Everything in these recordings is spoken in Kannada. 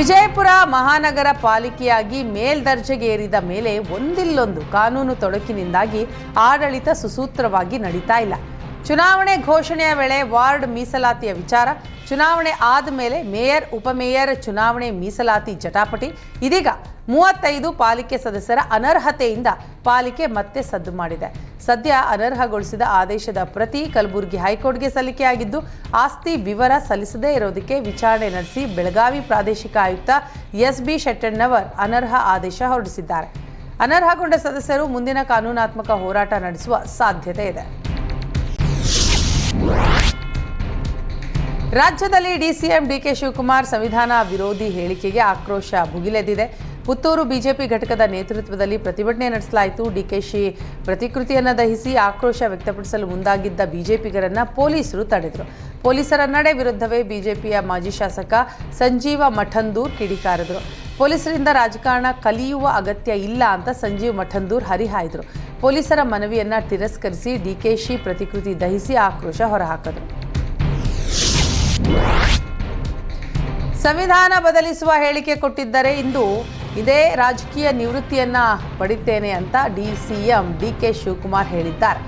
ವಿಜಯಪುರ ಮಹಾನಗರ ಪಾಲಿಕೆಯಾಗಿ ಮೇಲ್ದರ್ಜೆಗೇರಿದ ಮೇಲೆ ಒಂದಿಲ್ಲೊಂದು ಕಾನೂನು ತೊಡಕಿನಿಂದಾಗಿ ಆಡಳಿತ ಸುಸೂತ್ರವಾಗಿ ನಡೀತಾ ಇಲ್ಲ. ಚುನಾವಣೆ ಘೋಷಣೆಯ ವೇಳೆ ವಾರ್ಡ್ ಮೀಸಲಾತಿಯ ವಿಚಾರ. ಚುನಾವಣೆ ಆದ ಮೇಲೆ ಮೇಯರ್ ಉಪಮೇಯರ್ ಚುನಾವಣೆ ಮೀಸಲಾತಿ ಜಟಾಪಟಿ. ಇದೀಗ ಮೂವತ್ತೈದು ಪಾಲಿಕೆ ಸದಸ್ಯರ ಅನರ್ಹತೆಯಿಂದ ಪಾಲಿಕೆ ಮತ್ತೆ ಸದ್ದು ಮಾಡಿದೆ. ಸದ್ಯ ಅನರ್ಹಗೊಳಿಸಿದ ಆದೇಶದ ಪ್ರತಿ ಕಲಬುರಗಿ ಹೈಕೋರ್ಟ್ಗೆ ಸಲ್ಲಿಕೆಯಾಗಿದ್ದು ಆಸ್ತಿ ವಿವರ ಸಲ್ಲಿಸದೇ ಇರೋದಕ್ಕೆ ವಿಚಾರಣೆ ನಡೆಸಿ ಬೆಳಗಾವಿ ಪ್ರಾದೇಶಿಕ ಆಯುಕ್ತ ಎಸ್ ಬಿ ಶೆಟ್ಟಣ್ಣವರ್ ಅನರ್ಹ ಆದೇಶ ಹೊರಡಿಸಿದ್ದಾರೆ. ಅನರ್ಹಗೊಂಡ ಸದಸ್ಯರು ಮುಂದಿನ ಕಾನೂನಾತ್ಮಕ ಹೋರಾಟ ನಡೆಸುವ ಸಾಧ್ಯತೆ ಇದೆ. ರಾಜ್ಯದಲ್ಲಿ ಡಿಸಿಎಂ ಡಿಕೆ ಶಿವಕುಮಾರ್ ಸಂವಿಧಾನ ವಿರೋಧಿ ಹೇಳಿಕೆಗೆ ಆಕ್ರೋಶ ಭುಗಿಲೆದಿದೆ ಪುತ್ತೂರು ಬಿಜೆಪಿ ಘಟಕದ ನೇತೃತ್ವದಲ್ಲಿ ಪ್ರತಿಭಟನೆ ನಡೆಸಲಾಯಿತು. ಡಿಕೆಶಿ ಪ್ರತಿಕೃತಿಯನ್ನು ದಹಿಸಿ ಆಕ್ರೋಶ ವ್ಯಕ್ತಪಡಿಸಲು ಮುಂದಾಗಿದ್ದ ಬಿಜೆಪಿಗರನ್ನ ಪೊಲೀಸರು ತಡೆದರು. ಪೊಲೀಸರ ನಡೆ ವಿರುದ್ಧವೇ ಬಿಜೆಪಿಯ ಮಾಜಿ ಶಾಸಕ ಸಂಜೀವ ಮಠಂದೂರ್ ಕಿಡಿಕಾರಿದರು. ಪೊಲೀಸರಿಂದ ರಾಜಕಾರಣ ಕಲಿಯುವ ಅಗತ್ಯ ಇಲ್ಲ ಅಂತ ಸಂಜೀವ್ ಮಠಂದೂರ್ ಹರಿಹಾಯ್ದರು. ಪೊಲೀಸರ ಮನವಿಯನ್ನ ತಿರಸ್ಕರಿಸಿ ಡಿಕೆಶಿ ಪ್ರತಿಕೃತಿ ದಹಿಸಿ ಆಕ್ರೋಶ ಹೊರಹಾಕಿದರು. ಸಂವಿಧಾನ ಬದಲಿಸುವ ಹೇಳಿಕೆ ಕೊಟ್ಟಿದ್ದರೆ ಇಂದು ಇದೇ ರಾಜಕೀಯ ನಿವೃತ್ತಿಯನ್ನ ಪಡಿತೇನೆ ಅಂತ ಡಿಸಿಎಂ ಡಿ ಕೆ ಶಿವಕುಮಾರ್ ಹೇಳಿದ್ದಾರೆ.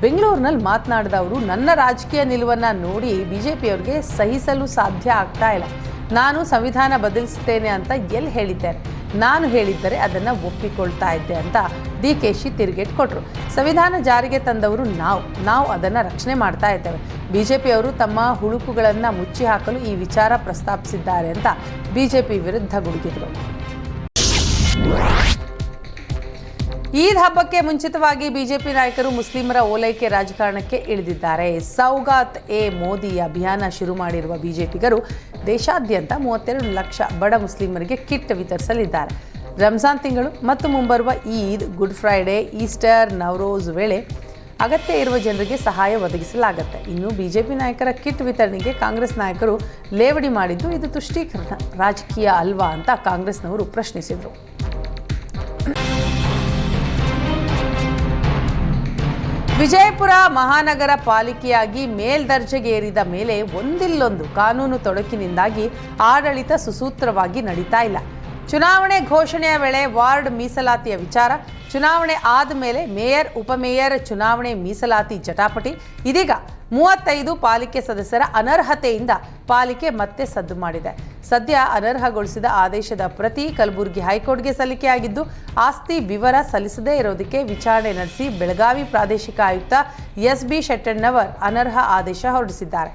ಬೆಂಗಳೂರಿನಲ್ಲಿ ಮಾತನಾಡಿದ ಅವರು ನನ್ನ ರಾಜಕೀಯ ನಿಲುವನ್ನ ನೋಡಿ ಬಿಜೆಪಿಯವರಿಗೆ ಸಹಿಸಲು ಸಾಧ್ಯ ಆಗ್ತಾ ಇಲ್ಲ. ನಾನು ಸಂವಿಧಾನ ಬದಲಿಸುತ್ತೇನೆ ಅಂತ ಎಲ್ಲಿ ಹೇಳಿದ್ದೇನೆ ನಾನು ಹೇಳಿದ್ದರೆ ಅದನ್ನು ಒಪ್ಪಿಕೊಳ್ತಾ ಇದ್ದೆ ಅಂತ ಡಿ ಕೆ ಶಿ ತಿರುಗೇಟ್ ಕೊಟ್ಟರು. ಸಂವಿಧಾನ ಜಾರಿಗೆ ತಂದವರು ನಾವು. ನಾವು ಅದನ್ನು ರಕ್ಷಣೆ ಮಾಡ್ತಾ ಇದ್ದೇವೆ. ಬಿ ಜೆ ಪಿಯವರು ತಮ್ಮ ಹುಳುಕುಗಳನ್ನು ಮುಚ್ಚಿ ಹಾಕಲು ಈ ವಿಚಾರ ಪ್ರಸ್ತಾಪಿಸಿದ್ದಾರೆ ಅಂತ ಬಿ ಜೆ ಪಿ ವಿರುದ್ಧ ಗುಡುಗಿದರು. ಈದ್ ಹಬ್ಬಕ್ಕೆ ಮುಂಚಿತವಾಗಿ ಬಿಜೆಪಿ ನಾಯಕರು ಮುಸ್ಲಿಮರ ಓಲೈಕೆ ರಾಜಕಾರಣಕ್ಕೆ ಇಳಿದಿದ್ದಾರೆ. ಸೌಗಾತ್ ಎ ಮೋದಿ ಅಭಿಯಾನ ಶುರು ಮಾಡಿರುವ ಬಿಜೆಪಿಗರು ದೇಶಾದ್ಯಂತ ಮೂವತ್ತೆರಡು ಲಕ್ಷ ಬಡ ಮುಸ್ಲಿಮರಿಗೆ ಕಿಟ್ ವಿತರಿಸಲಿದ್ದಾರೆ. ರಂಜಾನ್ ತಿಂಗಳು ಮತ್ತು ಮುಂಬರುವ Eid, Good Friday, Easter, Navroz ವೇಳೆ ಅಗತ್ಯ ಇರುವ ಜನರಿಗೆ ಸಹಾಯ ಒದಗಿಸಲಾಗುತ್ತೆ. ಇನ್ನು ಬಿಜೆಪಿ ನಾಯಕರ ಕಿಟ್ ವಿತರಣೆಗೆ ಕಾಂಗ್ರೆಸ್ ನಾಯಕರು ಲೇವಡಿ ಮಾಡಿದ್ದು ಇದು ತುಷ್ಟೀಕರಣ, ರಾಜಕೀಯ ಅಲ್ವಾ ಅಂತ ಕಾಂಗ್ರೆಸ್ನವರು ಪ್ರಶ್ನಿಸಿದರು. ವಿಜಯಪುರ ಮಹಾನಗರ ಪಾಲಿಕೆಯಾಗಿ ಮೇಲ್ದರ್ಜೆಗೇರಿದ ಮೇಲೆ ಒಂದಿಲ್ಲೊಂದು ಕಾನೂನು ತೊಡಕಿನಿಂದಾಗಿ ಆಡಳಿತ ಸುಸೂತ್ರವಾಗಿ ನಡೀತಾ ಇಲ್ಲ. ಚುನಾವಣೆ ಘೋಷಣೆಯ ವೇಳೆ ವಾರ್ಡ್ ಮೀಸಲಾತಿಯ ವಿಚಾರ. ಚುನಾವಣೆ ಆದ ಮೇಲೆ ಮೇಯರ್ ಉಪಮೇಯರ್ ಚುನಾವಣೆ ಮೀಸಲಾತಿ ಜಟಾಪಟಿ. ಇದೀಗ ಮೂವತ್ತೈದು ಪಾಲಿಕೆ ಸದಸ್ಯರ ಅನರ್ಹತೆಯಿಂದ ಪಾಲಿಕೆ ಮತ್ತೆ ಸದ್ದು ಮಾಡಿದೆ. ಸದ್ಯ ಅನರ್ಹಗೊಳಿಸಿದ ಆದೇಶದ ಪ್ರತಿ ಕಲಬುರಗಿ ಹೈಕೋರ್ಟ್ಗೆ ಸಲ್ಲಿಕೆಯಾಗಿದ್ದು, ಆಸ್ತಿ ವಿವರ ಸಲ್ಲಿಸದೇ ಇರೋದಕ್ಕೆ ವಿಚಾರಣೆ ನಡೆಸಿ ಬೆಳಗಾವಿ ಪ್ರಾದೇಶಿಕ ಆಯುಕ್ತ ಎಸ್ ಬಿ ಶೆಟ್ಟಣ್ಣವರ್ ಅನರ್ಹ ಆದೇಶ ಹೊರಡಿಸಿದ್ದಾರೆ.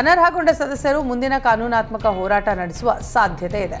ಅನರ್ಹಗೊಂಡ ಸದಸ್ಯರು ಮುಂದಿನ ಕಾನೂನಾತ್ಮಕ ಹೋರಾಟ ನಡೆಸುವ ಸಾಧ್ಯತೆ ಇದೆ.